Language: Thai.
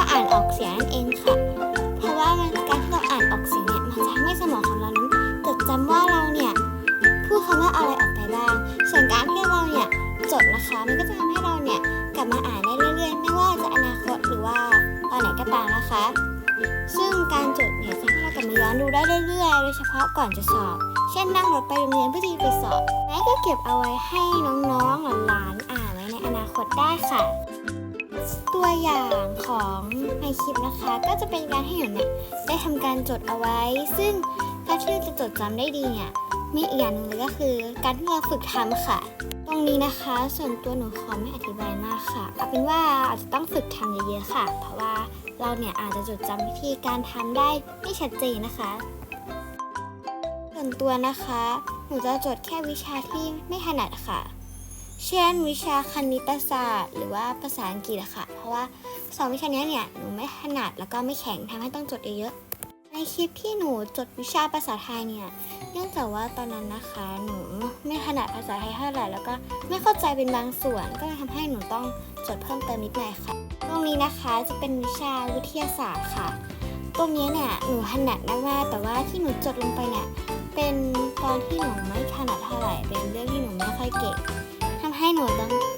ว่อ่านออกเสียงนั่นเองค่ะ เพราะว่าการที่เราอ่านออกเสียงเนี่ยมันจะทำให้สมองของเรานั้นจดจำว่าเราเนี่ยพูดคำว่าอะไรออกไปบ้าง ส่วนการที่เราเนี่ยจดนะคะ มันก็จะทำให้เราเนี่ยกลับมาอ่านได้เรื่อยๆ ไม่ว่าจะอนาคตหรือว่าตอนไหนก็ตามนะคะ ซึ่งการจดเนี่ยจะให้เรากลับมาย้อนดูได้เรื่อยๆ โดยเฉพาะก่อนจะสอบ เช่นนั่งรถไปโรงเรียนเพื่อที่ไปสอบแม่ก็เก็บเอาไว้ให้น้องๆหลานๆอ่านไว้ในอนาคตได้ค่ะ ตัวอย่างของในคลิปนะคะ ก็จะเป็นการให้หนูเนี่ยได้ทำการจดเอาไว้ ซึ่งการที่เราจะจดจำได้ดีเนี่ยมีอีกอย่างนึงเลยก็คือการที่เราฝึกทำค่ะ ตรงนี้นะคะ ส่วนตัวหนูขอไม่อธิบายมากค่ะเอาเป็นว่าอาจจะต้องฝึกทำเยอะๆค่ะ เพราะว่าเราเนี่ยอาจจะจดจำวิธีการทำได้ไม่ชัดเจนนะคะ ส่วนตัวนะคะ หนูจะจดแค่วิชาที่ไม่ถนัดค่ะ เช่นวิชาคณิตศาสตร์ หรือว่าภาษาอังกฤษอะค่ะ เพราะว่าสองวิชานี้เนี่ยหนูไม่ถนัดแล้วก็ไม่แข็งทำให้ต้องจดเยอะๆในคลิปที่หนูจดวิชาภาษาไทยเนี่ยเนื่องจากว่าตอนนั้นนะคะหนูไม่ถนัดภาษาไทยเท่าไหร่แล้วก็ไม่เข้าใจเป็นบางส่วน ก็เลยทำให้หนูต้องจดเพิ่มเติมนิดหน่อยค่ะ ตรงนี้นะคะจะเป็นวิชาวิทยาศาสตร์ค่ะ ตรงนี้เนี่ยหนูถนัดมากแต่ว่าที่หนูจดลงไปเนี่ยเป็นตอนที่หนูไม่ถนัดเท่าไหร่เป็นเรื่องที่หนูไม่ค่อยเก่ง ให้หนูต้อง